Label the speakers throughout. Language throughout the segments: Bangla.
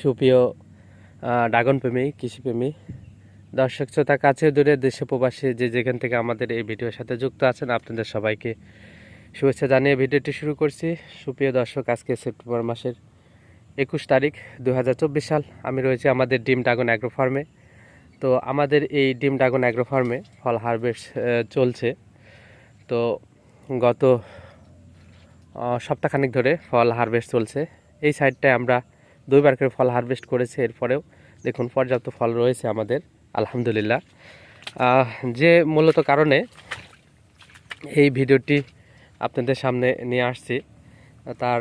Speaker 1: সুপ্রিয় ড্রাগন প্রেমী কৃষিপ্রেমী, দর্শক শ্রোতা কাছে দূরে দেশে প্রবাসী যে যেখান থেকে আমাদের এই ভিডিওর সাথে যুক্ত আছেন, আপনাদের সবাইকে শুভেচ্ছা জানিয়ে ভিডিওটি শুরু করছি। সুপ্রিয় দর্শক, আজকে সেপ্টেম্বর মাসের একুশ তারিখ দু হাজার চব্বিশ সাল। আমি রয়েছি আমাদের ডিম ড্রাগন অ্যাগ্রো ফার্মে। তো আমাদের এই ডিম ড্রাগন অ্যাগ্রো ফার্মে ফল হারভেস্ট চলছে। তো গত সপ্তাহখানেক ধরে ফল হারভেস্ট চলছে। এই সাইডটায় আমরা দুইবার করে ফল হারভেস্ট করেছে, এরপরেও দেখুন পর্যাপ্ত ফল রয়েছে আমাদের, আলহামদুলিল্লাহ। যে মূলত কারণে এই ভিডিওটি আপনাদের সামনে নিয়ে আসছি, তার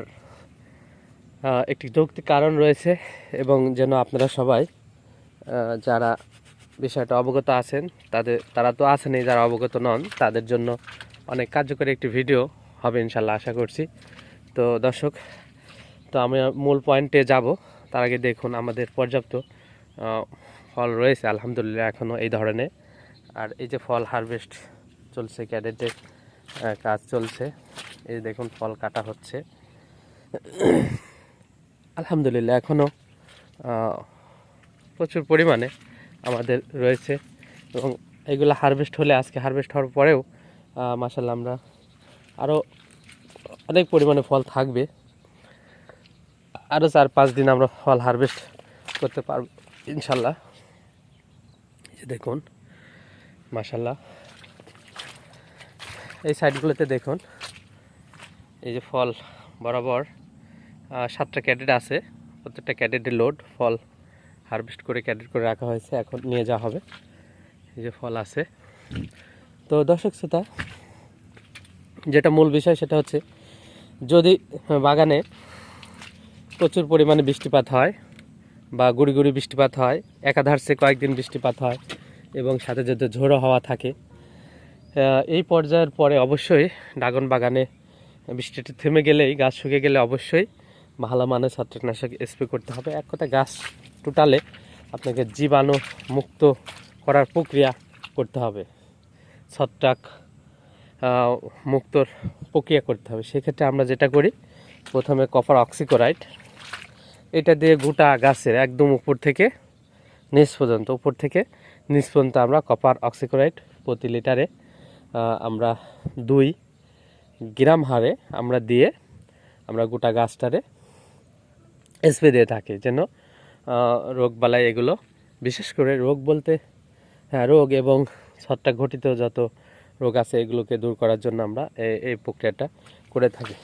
Speaker 1: একটি যৌক্তিক কারণ রয়েছে এবং যেন আপনারা সবাই যারা বিষয়টা অবগত আছেন, তাদের, তারা তো আছেনই যারা অবগত নন, তাদের জন্য অনেক কার্যকরী একটি ভিডিও হবে ইনশাল্লাহ, আশা করছি। তো দর্শক তো আমি মূল পয়েন্টে যাব। তার আগে দেখুন আমাদের পর্যাপ্ত ফল রয়েছে, আলহামদুলিল্লাহ এখনও এই ধরনের। আর এই যে ফল হারভেস্ট চলছে ক্যাডেটের কাজ চলছে, এই দেখুন ফল কাটা হচ্ছে। আলহামদুলিল্লাহ এখনও প্রচুর পরিমাণে আমাদের রয়েছে। এবং এগুলো হারভেস্ট হলে, আজকে হারভেস্ট হওয়ার পরেও মাসাল্লাহ আমরা আরও অনেক পরিমাণে ফল থাকবে। আরও চার পাঁচ দিন আমরা ফল হারভেস্ট করতে পারব, ইনশাল্লাহ। দেখুন মাসাল্লাহ এই সাইডগুলোতে দেখুন, এই যে ফল বরাবর সাতটা ক্যাডেট আছে, প্রত্যেকটা ক্যাডেটের লোড ফল হারভেস্ট করে ক্যাডেট করে রাখা হয়েছে, এখন নিয়ে যাওয়া হবে। এই যে ফল আছে। তো দর্শক শ্রোতা, যেটা মূল বিষয় সেটা হচ্ছে, যদি বাগানে প্রচুর পরিমাণে বৃষ্টিপাত হয় বা গুড়ি গুড়ি বৃষ্টিপাত হয় একাধারসে কয়েকদিন বৃষ্টিপাত হয় এবং সাথে যদি ঝোড়ো হাওয়া থাকে। এই পর্যায়ের পরে অবশ্যই ড্রাগন বাগানে বৃষ্টিটি থেমে গেলেই, গাছ শুকিয়ে গেলে অবশ্যই ভালো মানের ছত্রাকনাশক স্প্রে করতে হবে। এক কথা গাছ টোটালে আপনাকে জীবাণু মুক্ত করার প্রক্রিয়া করতে হবে। ছত্রাক মুক্তর প্রক্রিয়া করতে হবে। সেক্ষেত্রে আমরা যেটা করি, প্রথমে কপার অক্সিকোরাইট এটা দিয়ে গোটা গাছের একদম উপর থেকে নিচ পর্যন্ত, উপর থেকে নিচ পর্যন্ত আমরা কপার অক্সিকোরাইট প্রতি লিটারে আমরা দুই গ্রাম হারে আমরা দিয়ে আমরা গোটা গাছটারে স্প্রে দিয়ে থাকি যেন রোগবালাই এগুলো, বিশেষ করে রোগ বলতে হ্যাঁ রোগ এবং ছত্রাক ঘটিত যত রোগ আছে এগুলোকে দূর করার জন্য আমরা এই প্রক্রিয়াটা করে থাকি।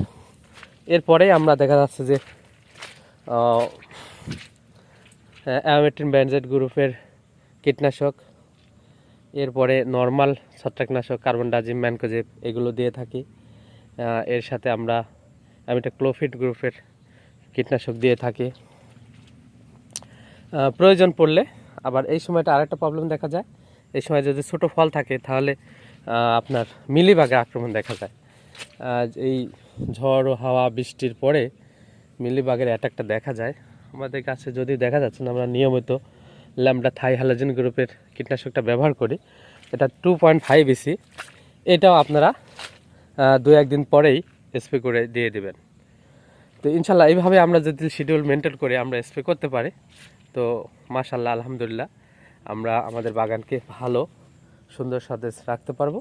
Speaker 1: এরপরে আমরা দেখা যাচ্ছে যে অ্যামেটিন ব্যানজেট গ্রুপের কীটনাশক, এরপরে নর্মাল ছত্রাকনাশক কার্বন ডাজিম ম্যানকোজেব এগুলো দিয়ে থাকি। এর সাথে আমরা অ্যামিটা ক্লোফিট গ্রুপের কীটনাশক দিয়ে থাকি। প্রয়োজন পড়লে, আবার এই সময়টা আরেকটা প্রবলেম দেখা যায়। এই সময় যদি ছোট ফল থাকে, তাহলে আপনার মিলিবাগের আক্রমণ দেখা যায়। এই ঝড়, হাওয়া, বৃষ্টির পরে মিলিবাগের অ্যাটাকটা দেখা যায়। আমাদের কাছে যদি দেখা যাচ্ছে না, আমরা নিয়মিত ল্যামডা থাই হ্যালোজেন গ্রুপের কীটনাশকটা ব্যবহার করি। এটা টু পয়েন্ট ফাইভ ইসি এটাও আপনারা দু একদিন পরেই স্প্রে করে দিয়ে দেবেন। তো ইনশাল্লাহ এইভাবে আমরা যদি শিডিউল মেনটেন করে আমরা স্প্রে করতে পারি, তো মাশাল্লাহ আলহামদুলিল্লাহ, আমরা আমাদের বাগানকে ভালো, সুন্দর সতেজ রাখতে পারব।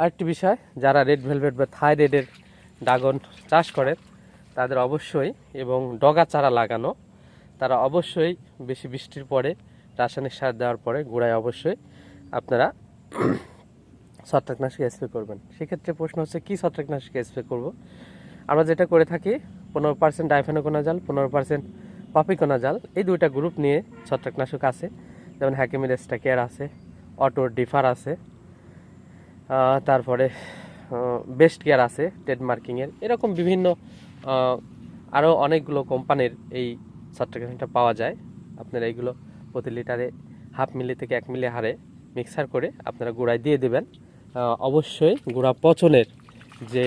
Speaker 1: আরেকটি বিষয়, যারা রেড ভেলভেট বা থাই রেডের ড্রাগন চাষ করেন তাদের অবশ্যই এবং ডগা চারা লাগানো, তারা অবশ্যই বেশি বৃষ্টির পরে, রাসায়নিক সার দেওয়ার পরে গোড়ায় অবশ্যই আপনারা ছত্রাকনাশক স্প্রে করবেন। সেক্ষেত্রে প্রশ্ন হচ্ছে, কী ছত্রাকনাশক স্প্রে করব? আমরা যেটা করে থাকি, পনেরো পার্সেন্ট ডাইফেনোকোনা জাল পনেরো পার্সেন্ট পপিকোনা জাল এই দুইটা গ্রুপ নিয়ে ছত্রাকনাশক আছে। যেমন হ্যাকিমির স্টাকেয়ার আছে অটোর ডিফার আছে তারপরে বেস্ট কেয়ার আছে ট্রেডমার্কিংয়ের এরকম বিভিন্ন আরও অনেকগুলো কোম্পানির এই ছত্রাকনাশকটা পাওয়া যায়। আপনারা এইগুলো প্রতি লিটারে হাফ মিলি থেকে এক মিলি হারে মিক্সার করে আপনারা গুঁড়ায় দিয়ে দেবেন। অবশ্যই গুঁড়া পচনের যে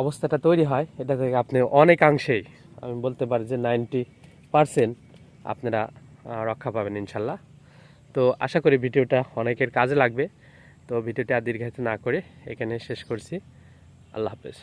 Speaker 1: অবস্থাটা তৈরি হয়, এটা থেকে আপনি অনেকাংশেই, আমি বলতে পারি যে নাইনটি পারসেন্ট আপনারা রক্ষা পাবেন ইনশাল্লাহ। তো আশা করি ভিডিওটা অনেকের কাজে লাগবে। তো ভিডিওটা দীর্ঘায়িত না করে এখানে শেষ করছি। আল্লাহ হাফেজ।